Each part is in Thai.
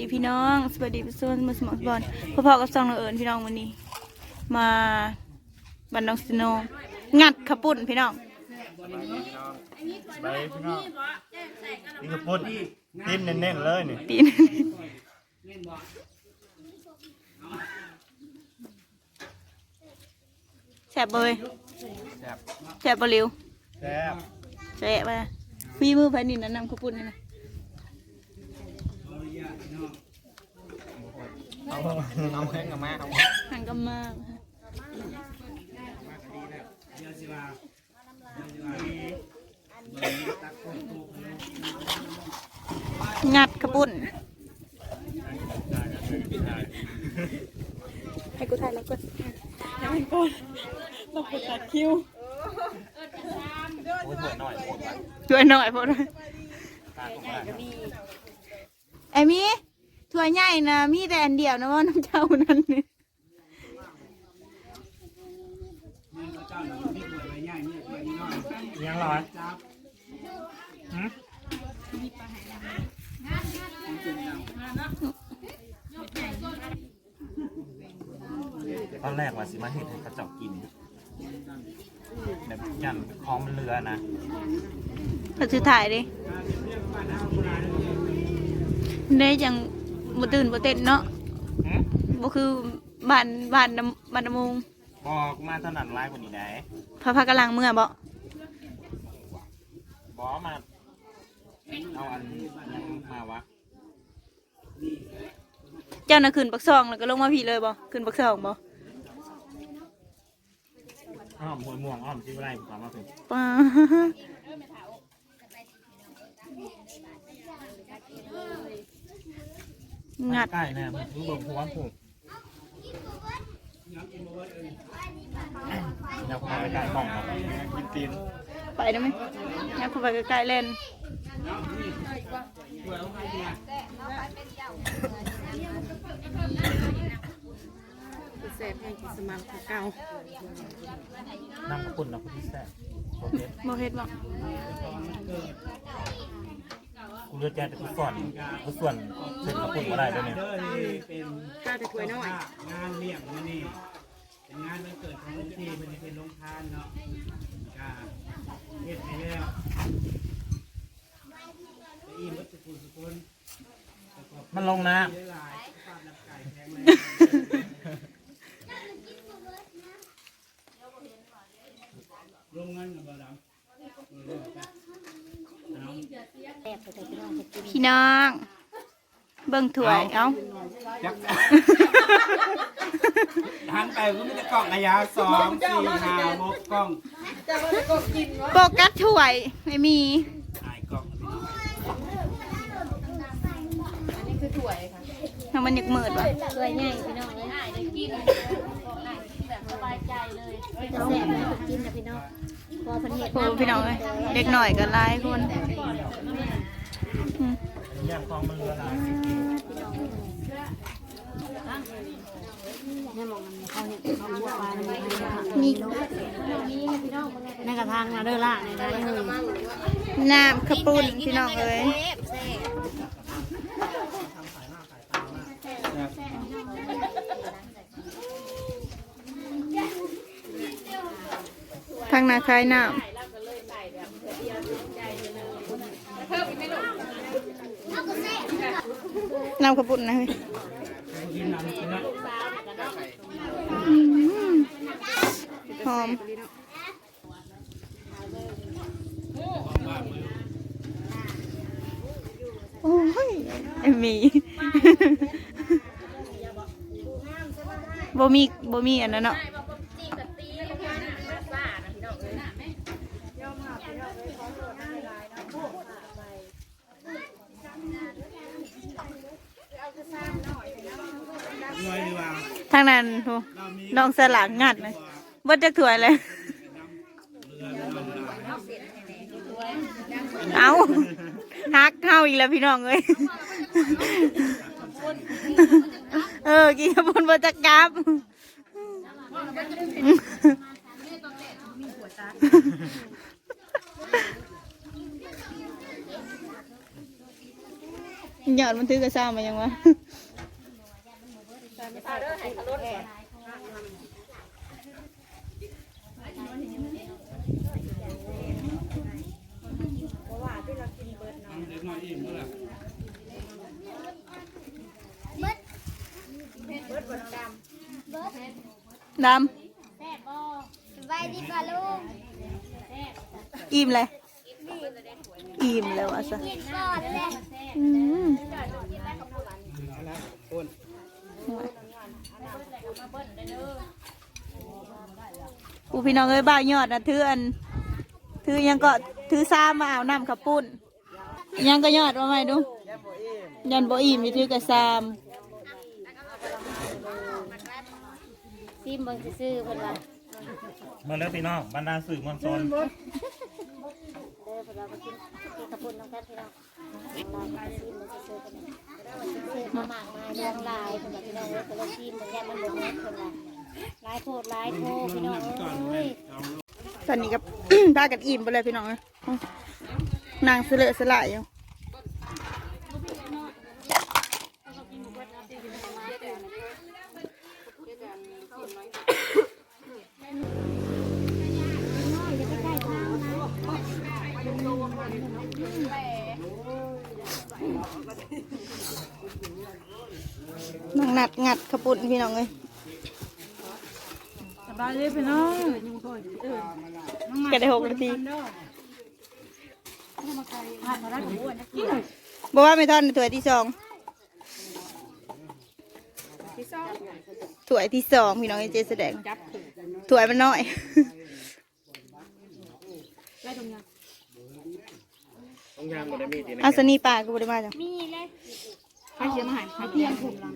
ดีพี่น้องสวัสดีพี่ส่วนมาสมองบอลพ่อพ่อกับซองเราเอิญพี่น้องวันนี้ มาบันดองสโนงัดขาวปุ่นพี่น้องไปพี่น้องนี่คือพุดติ้นเน้นๆเลยนี่ตีนแสบเบยแซ่บแสบบ่เร็วแซ่บแสบไปพี่มือไปนี่นะนำขาวปุ่นให้นะ เอาเอาแข้งกับมาเอาหันกำมางัดขาวปุ่นให้กูถ่ายแล้วก็ยังไม่ก่อนเราไปตัดคิวโอ้ยเผื่อหน่อยโคตรไปช่วยหน่อยพอดตาของบ้านไอ้มี่ ถ้วยใหญ่นะมีแต่อันเดียวนะว่าน้ำเจ้านั่นนี่ยังร้อยหืมตอนแรกว่าสิมาเห็ดให้เขาเจ้ากินแบบยันคลองมันเรือนะถ้าซื้อถ่ายดิได้จัง บ่ตื่นบ่เต้นเนาะหืมบ่คือบ้านบ้านน้ำบ้านน้ำมุงบอกมาเท่านั้นร้ายกว่านี้ได้พระพักกำลังเมื่อบ่บอกมาเอาอันยังมาวะเจ้าน่ะขึ้นปักซองแล้วก็ลงมาพี่เลยบ่ขึ้นปักซองบ่อ้อมหัวม่วงอ้อมที่ไรผมถามมาถึงป้า งัดใกล้ๆเนี่ยรู้บ่หัวผมอยากมาใกล้ๆกล้องครับกินตีนไปได้ไหมงัดเข้าไปใกล้ๆเล่นเสพแห่งกิสมังของเก่าน้ำคุณน้ำคุณที่แซ่บโอเคบ่เฮ็ดบ่กู เลือกแจ้งแต่กูส่วนกูส่วนเส้นกับคุณมาได้ด้วยเนี่ยข้าวแต่ถ้วยน้อย งานเลี้ยงมื้อนี่เป็นงานวันเกิดของลูกทีมันจะเป็นโรงทานเนาะก็เฮ็ดให้แล้วไปอิ่มวัตถุสุคนแล้วก็มันลงนะลงเงินกับบ่ดำเออไปเอา พี่น้อง เบิ่งถ้วยเอ้าจักหันไปก็มีแต่กล่องระยะสองสี่ห้าหกกล่องโปกัสถ้วยไม่มีถ่ายกล่องพี่น้องทำมันอยากมืดว่ะสวยใหญ่พี่น้องเลยได้กินแบบสบายใจเลยจะแซ่บนะกินนะพี่น้องพอเพันเห็ดโอ้พี่น้องเอ้ยเด็กหน่อยก็หลายคนอืมำ ย่างคลองมันเรือลายเนี่มองมันเขาเห็ดเขาบัวปลาในมันนี่ในกระทางนะเด้อล่ะในนั้นเลยน้ำขปุ้นพี่น้องเอ้ยทางนาคายน้ำ น้ำขบุญนนะเฮ้ยหอมโอ้ยไอ้หมีบ่มีบ่มีอันนั้นเนาะ ทางนั้นโหน้องสลักงัดเลยเบิดจักถ้วยเลย เอาฮักเข้าอีกแล้วพี่น้องเอ้ยเออกินกับบนบนจักกับหยอดมันถือกระซ่ามายังวะ เล็กน้อยอิ่มแล้วล่ะดสบายดีป่ะลูกำอิ่มเลยอิ่มแล้วอะซะกินก่อนเลยอืม เอาละคน กูพี่น้องเอ้ยบ้าวยอดนะถืออันถือยังก็ถือซ้ามาเอาน้ำขับปุ้น ยังก็ยอดว่าไงดูยันบ่อิ่มอยู่ถือกระซามซิมเบิ่งซื่อๆเพิ่นว่าเมื่อเลิกพี่น้องบรรดาสื่อมวลชนเด้อเพิ่นว่ามากินกินกระปุ่นน้ำกันพี่น้องเราก็ซิมเบิ่งซื่อๆเพิ่นว่าเสพมามากมาย เรื่องลายคนว่าพี่น้องคนละทีมเบิ่งแย่มันบ่แม่นเพิ่นว่าหลายโพดลายโพพี่น้องเอ้ยตอนนี้กับ พากันอิ่มไปเลยพี่น้องนางเสลอสละอยู่ งนัดงัดขปุ่นพี่น้องเลยสบายเลยพี่น้องก็ได้หกนาทีผ่านมาได้ของอ้วนนะกินบอกว่าไม่ทอนในถ้วยที่สองถ้วยที่สองพี่น้องไอเจแสดงถ้วยมันน้อยได้ตรงยังต้องยางบ่ได้มีดีนะอาสนีปลาก็บริมาจ้ะมีเลยใครเสียมาหายใครเตียงผมลัง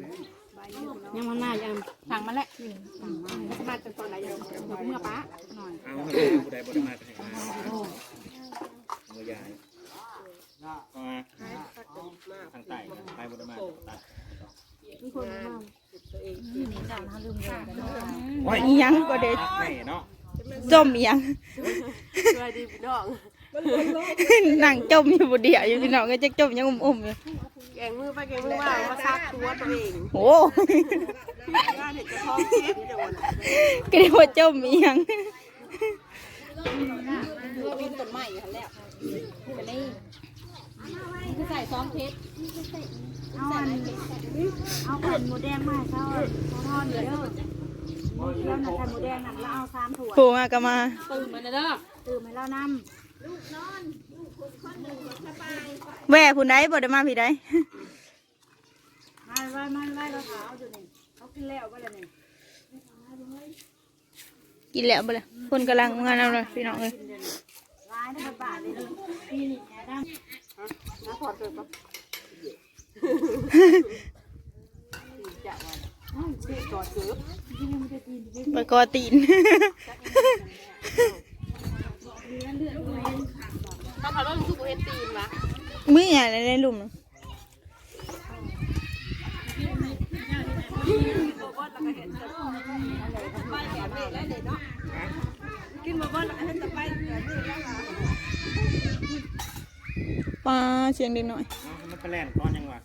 ยังมันหน้ายังสั่งมาแล้วมาจากตอนไหนยังเมื่อป้าหน่อยเอาให้ผู้ใดบ่ได้มาไปหามือยายเอามาทางใต้ไปบ่ได้มาตัดโอ้ยอีหยังก็เด็ดแม่เนาะจมยังสวัสดีพี่น้อง นั่งจมอยู่บนเดียวอยู่พี่น้องก็จะจมยังอุ่มๆอยู่แกงมือไปแกงมือมามาซักตัวตัวเองโอ้งานเห็นจะท้องเจ็บเดี๋ยวนะก็เรียกว่าจมอีหยังตัวเป็นต้นไม้อยู่แล้วไปเลยคือใส่ซ้อมเพชรเอาอันเอาแผ่นหมูแดงมาให้เขาเขาทอดเดี๋ยวเด้อเดี๋ยวนะแผ่นหมูแดงนั่นแล้วเอาสามถั่วผูมาก็มาตื่นมาเด้อตื่นมาแล้วน้ แหว่ผู้ใดบ่ได้มาพี่ใดำมาไว้มาไว้เราขาวอยู่นี่เขากินแล้วไปเลยนี่กินแล้วบ่เลยคนกำลังงานเอาเลยพี่น้องเลยร้ายนะบ้าเลยนี่นี่แอดน้ำถอดเกิดปะจะว่าอ้าวเสียก่อนเกิดไปกอตีน เขาถามว่ามันคือโบเฮนตีนวะมือใหญ่ในในหลุมน่ะกินมาบ้านแล้วก็เห็นแต่ไปเกิดนี่แล้วล่ะปลาเสียงเด็กหน่อยเอามันไปแล่นก้อนยังวะ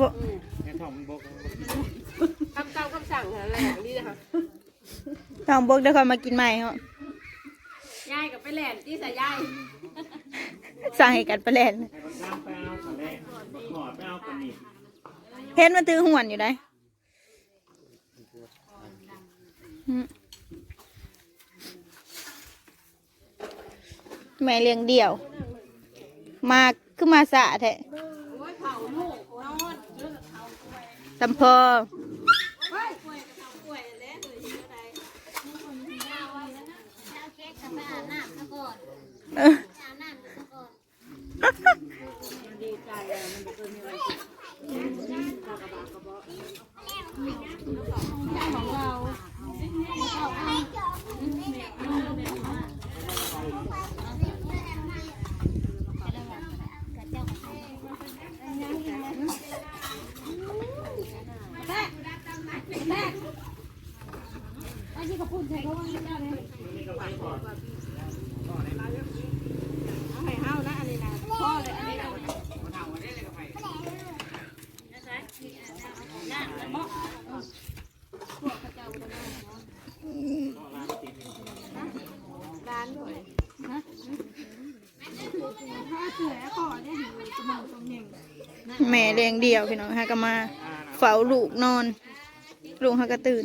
บ่แค่ท้องมันบกคำตามคำสั่งอะไรอย่างนี้นะคะทางบกได้คอยมากินใหม่เหรอยายกับไปแหลนที่สายยายสั่งให้กันไปแล่นให้มันข้ามไปเอาขอแล่ขอดไปเอาคนนี้เห็นมันถือห่วนอยู่ได้อืมแม่เลี้ยงเดี่ยว มาคือมาสะแท้ตำพอเอาเค้กกับไปอาบน้ำซะก่อน เอออาบน้ำซะก่อนเอาให้เฮานะอันนี้นะพ่อเลย แม่เลี้ยงเดี่ยวพี่น้องฮะก็มาเฝ้าลูกนอน ลูกฮะก็ตื่น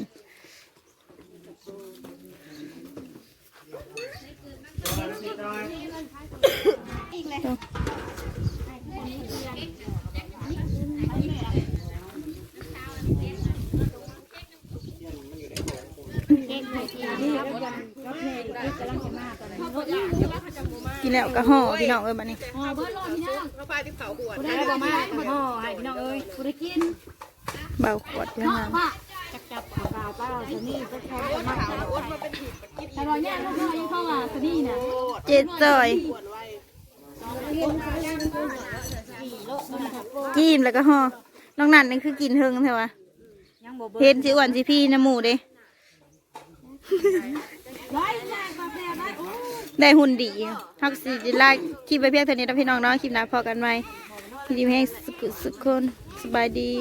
กินแล้วก็ห่อพี่น้องเอ้ยบัดนี้อ๋อเบิร์ดโลพี่น้องเขาไปที่เขาขวดได้ประมาณอ๋อให้พี่น้องเอ้ยกูได้กินเบาขวดยังไงว่าจับจับปลาเป้าสนี่ก็แค่มาขาวอ้วนมาเป็นผิดแต่รอยเนี่ยลูกน้อยยังเข้ามาสนี่น่ะเจ็ดจอยกินแล้วก็ห่อน้องนั่นนั่นคือกินเทิงใช่ปะยังบ่เห็นสิอ้วนสิพี่น้ำหมูเด้ร้อยแรงกาแฟได้โอ้ ได้หุ่นดีฮักสิจิลาคลิปไปเพียงเท่านี้นะพี่น้องเนาะคลิปหน้าพอกันไหมพี่ดีแห้งสุขสุขคนสบายดี